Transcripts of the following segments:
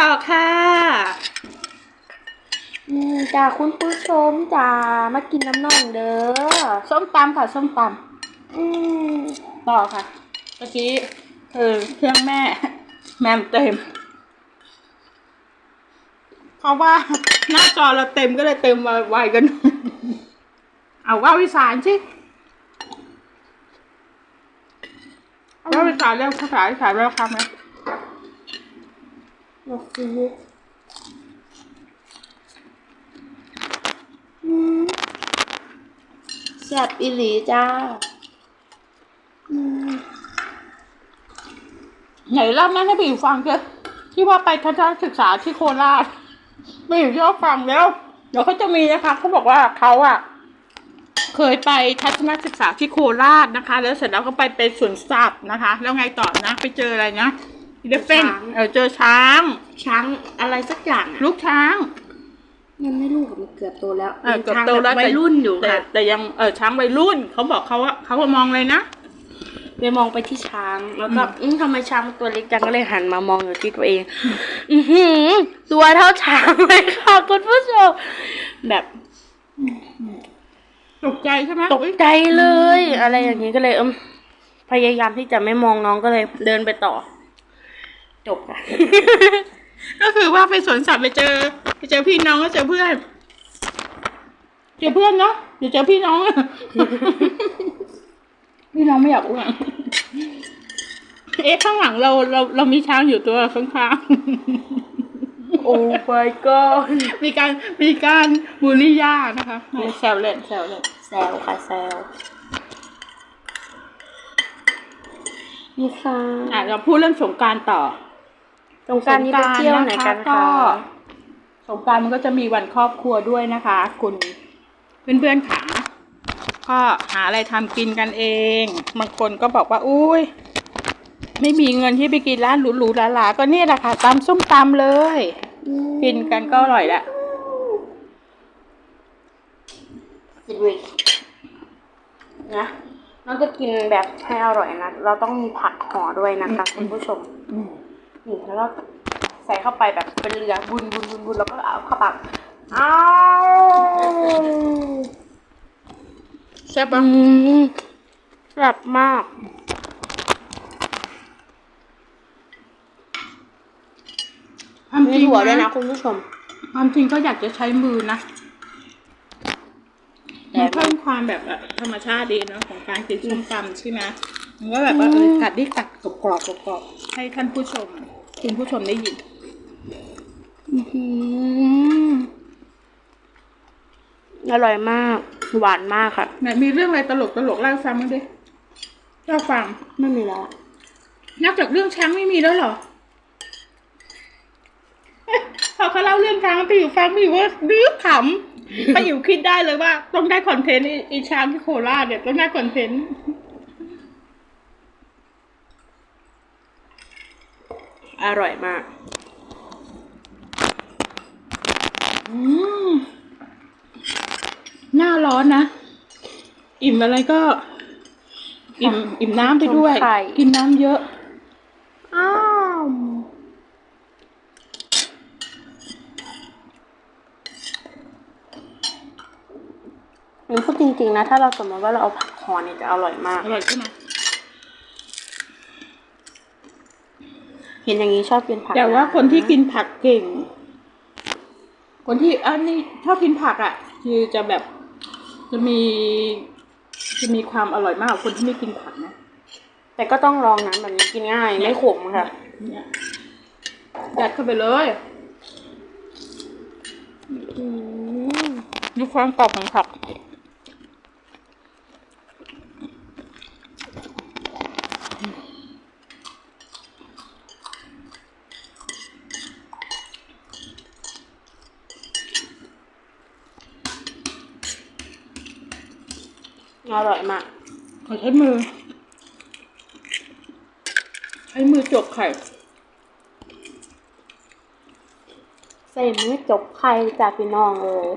ต่อค่ะนี่จ้าคุณผู้ชมจ้ามากินน้ำน่องเด้อส้มตำค่ะส้มตอืมำต่อค่ะเมื่อกี้คือเครื่องแม่ แมมเต็ม เพราะว่าหน้าจอเราเต็มก็เลยเต็มไวๆกัน เอาว่าวิสานสิว่าวิสานเรื่องภาษาวิสานเรื่องคำไหม มาซีอืมแซ่บอีหลีจ้าอืมไหนเล่าแม่ให้ไปอยู่ฟังเถอะที่ว่าไปทัศนศึกษาที่โคราชไปอยู่ที่ว่าฟังแล้ว เดี๋ยวเขาจะมีนะคะเขาบอกว่าเขาอะเคยไปทัศนศึกษาที่โคราชนะคะ แล้วเสร็จแล้วก็ไปเป็นสวนสัตว์นะคะ แล้วไงต่อนะ ไปเจออะไรนะ เดฟเฟนเออเจอช้าง ช้างอะไรสักอย่างอะลูกช้างยังไม่ลูกมันเกือบโตแล้วเออเกือบโตแล้วช้างบบวัยรุ่นอยู่แต่ค่ะแต่ยังเออช้างวัยรุ่นเขาบอกเขาว่าเขามองเลยนะไปมองไปที่ช้างแล้วก็อืมอืมทำไมช้างมันตัวเล็กจังก็เลยหันมามองอยู่ที่ตัวเอง อือหือตัวเท่าช้างเลยค่ะคุณผู้ชมแบบตกใจใช่ไหมตกใจเลย อะไรอย่างนี้ก็เลยเอมพยายามที่จะไม่มองน้องก็เลยเดินไปต่อ จบค่ะ ก็คือว่าไปสวนสัตว์ไปเจอ ไปเจอพี่น้องก็เจอเพื่อน เจอเพื่อนเนาะเดี๋ยวเจอพี่น้อง พี่น้องไม่อยากอ้วนเอ๊ะข้างหลังเราเราเรามีช้างอยู่ตัวข้างโอ้ my god ๆมีการมีการบูลลี่ย่านะคะแซวเล่นแซวเล่นแซวค่ะแซวนี่ค่ะอะเราพูดเรื่องสงกรารต่อ สงกรารนี้ไปเที่ยวไหนกันก็คะสงกรารมันก็จะมีวันครอบครัวด้วยนะคะ คุณเพื่อนๆขาก็หาอะไรทำกินกันเองบางคนก็บอกว่าอุ้ยไม่มีเงินที่ไปกินร้านหรูๆหราๆก็เนี่ยแหละค่ะตำส้มตำเลย กินกันก็อร่อยแหละสิวินะน้องจะกินแบบให้อร่อยนะ เราต้องมีผักห่อด้วยนะคะคุณผู้ชม นี่แล้วเราใส่เข้าไปแบบเป็นเรือบุนบุนบุนบุนแล้วก็เอาเข้าปากอ้าวใช่ปะอืมแซ่บมากความจมีริงถั่วด้วยนะนะคุณผู้ชม ความจริงก็อยากจะใช้มือนะแต่ มันเพิ่มความแบบว่าธรรมชาติดีเนอะของการกินส้มตำใช่ไหม มันก็แบบว่าเออกัดได้กัดกรอบกรอบๆกรอบๆให้ท่านผู้ชม คุณผู้ชมได้ยินอื้อหืออร่อยมาก หวานมากค่ะไหนมีเรื่องอะไรตลกตลกๆเล่าให้ฟังมั้างดิเล่าฟังไม่มีแล้วนอกจากเรื่องช้างไม่มีแล้วเหรอพอเขาเล่าเรื่องช้างไปอยู่ฟังไปอยู่ว่าดื้อขำไปอยู่คิดได้เลยว่า ต้องได้คอนเทนต์ไอ้ไอีช้างที่โคราชเนี่ยต้องได้คอนเทนต์ อร่อยมากอืมหน้าร้อนนะ อิ่มอะไรก็ อิ่มอิ่มน้ำไปด้วยชมไข่ กินน้ำเยอะ อ้าวหนูพูดจริงๆนะ ถ้าเราสมมติว่าเราเอาผักห่อเนี่ยจะอร่อยมาก อร่อยใช่ไหม เห็นอย่างนี้ชอบกินผักแต่ว่าะคนที่กินผักเก่ง คนที่อันนี้ชอบกินผักอะ คือจะแบบจะมีจะมีความอร่อยมากกว่าคนที่ไม่กินผักนะ แต่ก็ต้องลองนะแบบนี้กินง่ายไม่ขมค่ะเนี่ยยัดเข้าไปเลยอืมดูความกรอบของผัก มากขอใช้มือ ใช้มือจกไข่ ใส่มือจบไข่จากพี่น้องเลย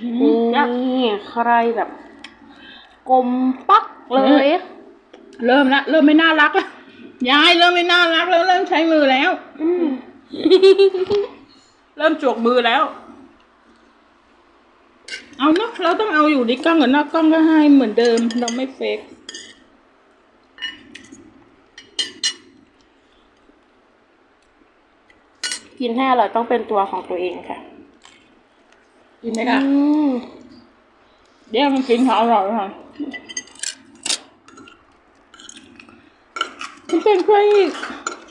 อืนี่มใครแบบ กลมปักเลย เริ่มละเริ่มไม่น่ารักละยายเริ่มไม่น่ารักแล้วเริ่มใช้มือแล้วอืมเริ่มจวกมือแล้ว เอาเนาะเราต้องเอาอยู่ในกล้องกับนอกกล้องก็ให้เหมือนเดิมเราไม่เฟกกินให้อร่อยต้องเป็นตัวของตัวเองค่ะ กินไหมคะอืมเดี๋ยวมันกินเขาอร่อยค่ะคุณเป็นช่วย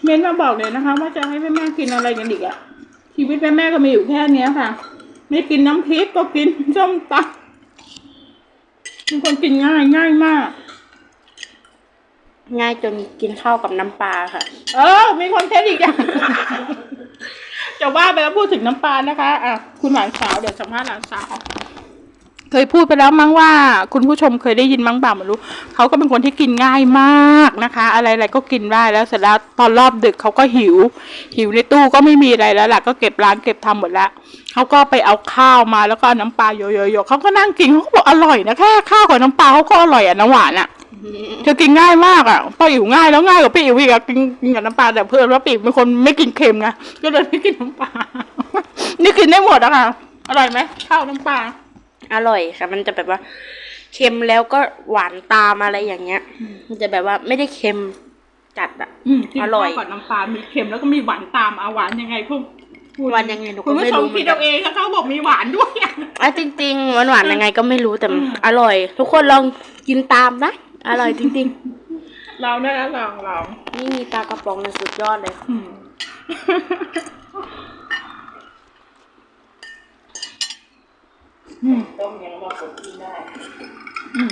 เม้นมาบอกเลยนะคะ ว่าจะให้แม่แม่ๆกินอะไรกันอีกอะชีวิตแม่แม่ๆก็มีอยู่แค่เนี้ยค่ะ ไม่กินน้ำพริกก็กินส้มตำเป็นคนกินง่ายง่ายมาก ง่ายจนกินข้าวกับน้ำปลาค่ะ เออ มีคอนเทนต์อีกอย่างจะว่าไปแล้วพูดถึงน้ำปลานะคะ อะ คุณหลานสาวเดี๋ยวสัมภาษณ์หลานสาวเคยพูดไปแล้วมั้งว่าคุณผู้ชมเคยได้ยินมั้งเปล่าไม่รู้เขาก็เป็นคนที่กินง่ายมากนะคะ อะไรๆก็กินได้แล้วเสร็จแล้วตอนรอบดึกเขาก็หิว หิวในตู้ก็ไม่มีอะไรแล้วล่ะก็เก็บร้านเก็บทำหมดแล้ว เขาก็ไปเอาข้าวมาแล้วก็เอาน้ำปลาโยๆๆเขาก็นั่งกินเขาก็บอกอร่อยนะแค่ข้าวกับน้ำปลาเขาก็อร่อยอะน้ำหวานอะเธอกินง่ายมากอะป้าอิ๋วง่ายแล้วง่ายกว่าป้าอิ๋วอีกอะกินกินกับน้ำปลาแต่เพื่อนว่าป้าอิ๋วเป็นคนไม่กินเค็มไงก็เลยไม่กินน้ำปลานี่กินได้หมดอะค่ะอร่อยไหมข้าวน้ำปลาอร่อยค่ะ มันจะแบบว่าเค็มแล้วก็หวานตามอะไรอย่างเงี้ย มันจะแบบว่าไม่ได้เค็มจัดอะอืมกินอร่อยข้าวกับน้ำปลา มีเค็มแล้วก็มีหวานตามเอาหวานยังไงพวก หวานยังไงหนูก็คุณผู้ไม่ชมรู้เหมืคิอดนกัเอานเองค่ะเขาบอกมีหวานด้วยอะ อะจริงๆหวานหวานๆยังไงก็ไม่รู้แต่อืม อร่อย ทุกคนลองกินตามนะ อร่อยจริงเราได้แล้วลองลองๆ นี่มีตากระป๋องเนี่ยสุดยอดเลย อืมอืมต้มยังมากดกินได้ อืม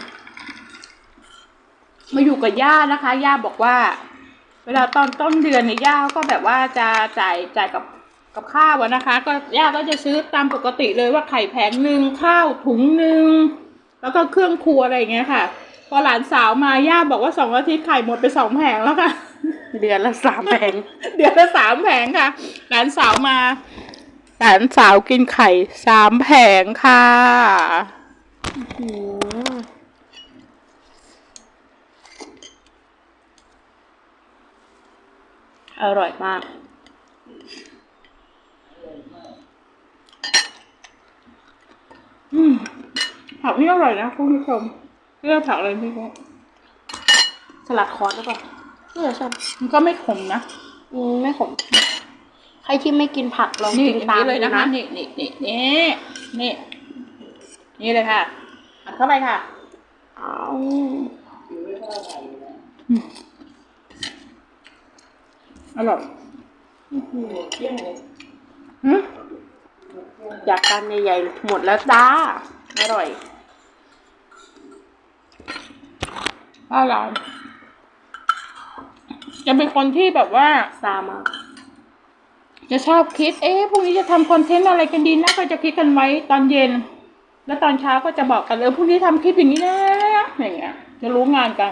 มาอยู่กับย่านะคะ ย่าบอกว่า เวลาตอนต้นเดือนเนี่ยย่าก็แบบว่าจะจ่ายจ่ายกับ กับข้าวอะนะคะ ก็ย่าก็จะซื้อตามปกติเลยว่าไข่แผงหนึ่งข้าวถุงหนึ่งแล้วก็เครื่องครัวอะไรอย่างเงี้ยค่ะ พอหลานสาวมาย่าบอกว่าสองอาทิตย์ไข่หมดไปสองแผงแล้วค่ะ เดือนละสามแผง เดือนละสามแผงค่ะ หลานสาวมา หลานสาวกินไข่สามแผงค่ะอืมอร่อยมาก อืมผักนี่อร่อยนะคุณผู้ชมเลือกผักอะไรพี่กุ๊กสลัดคอร์สหรือเปล่าเออใช่มันก็ไม่ขมนะอืมไม่ขม ใครที่ไม่กินผักลองนี่กินอย่างตามนี้เลยดูนะคะนี่นี่นี่นี่นี่นี่เลยค่ะอัดเข้าไปค่ะอ้าวอร่อยเที่ยงเลยหืม อยากการใหญ่ๆหมดแล้วจ้า อร่อยอร่อยจะเป็นคนที่แบบว่าซามาจะชอบคิด เอ๊ะพรุ่งนี้จะทำคอนเทนต์อะไรกันดีนะ ก็จะคิดกันไว้ตอนเย็น แล้วตอนเช้าก็จะบอกกันเออพรุ่งนี้ทำคลิปอย่างนี้นะอย่างเงี้ย จะรู้งานกัน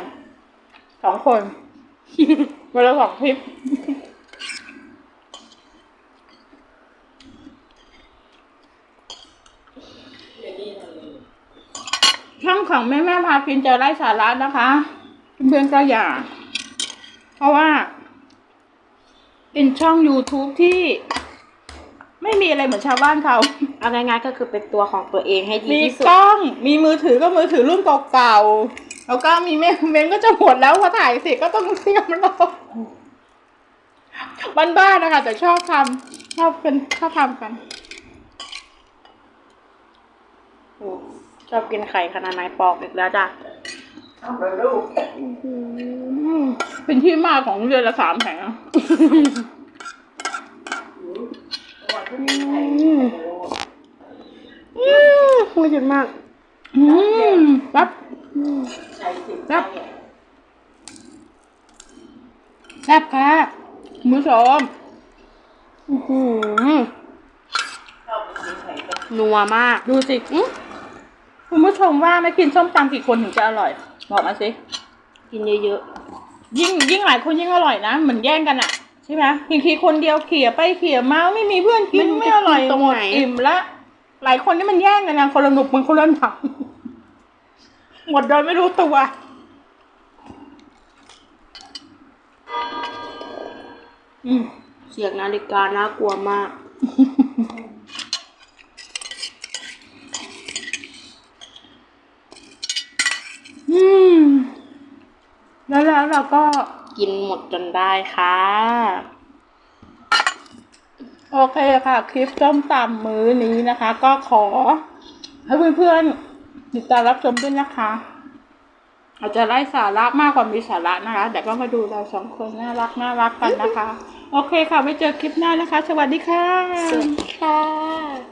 สองคนเวลาสองคลิป ช่องของแม่แม่พากินจะไร้สาระนะคะ เพื่อนๆก็อย่า เพราะว่า เป็นช่อง YouTube ที่ไม่มีอะไรเหมือนชาวบ้านเขา เอาง่ายๆก็คือเป็นตัวของตัวเองให้ดีมีที่สุด กล้อง มีมือถือก็มือถือรุ่นเก่าๆ แล้วก็มีเมมเมนก็จะหมดแล้วพอถ่ายเสร็จก็ต้องเสียมลงบ้านๆนะคะแต่ชอบทำชอบเป็นชอบทำกันโอ้ ชอบกินไข่ขนาดไหนปอกอีกแล้วจ้ะทำเลยลูกอืมเป็นที่มาของเรือนละสามแผงอืมอืมไม่หยุดมากอืมปั๊บใส่สิบครับแซ่บค่ะคุณผู้ชมอื้อหือเข้าไปกินไข่ก็นัวมาก ดูสิอื้อ คุณผู้ชมว่าไม่กินส้มตำกี่คนถึงจะอร่อย บอกมาสิ กินเยอะยิ่งยิ่งหลายคนยิ่งอร่อยนะ เหมือนแย่งกันอะใช่ไหมบางทีคนเดียวเขี่ยไปเขี่ยมาไม่มีเพื่อนกินไม่อร่อยหมดอิ่มละ หลายคนนี่มันแย่งกันนะคนละหนุกมันคนละหนักหมดโดยไม่รู้ตัวๆอืมเสียงนาฬิกาน่ากลัวมาก อืม แล้วแล้ว เราก็กินหมดจนได้ค่ะ โอเคค่ะ คลิปส้มตำมื้อนี้นะคะ ก็ขอ ให้เพื่อนๆติดตามรับชมด้วยนะคะ อาจจะไร้สาระมากกว่ามีสาระนะคะแต่ก็มาดูเราสองคนน่ารักน่ารักกันนะคะ โอเคค่ะไว้เจอคลิปหน้านะคะ สวัสดีค่ะ สวัสดีค่ะ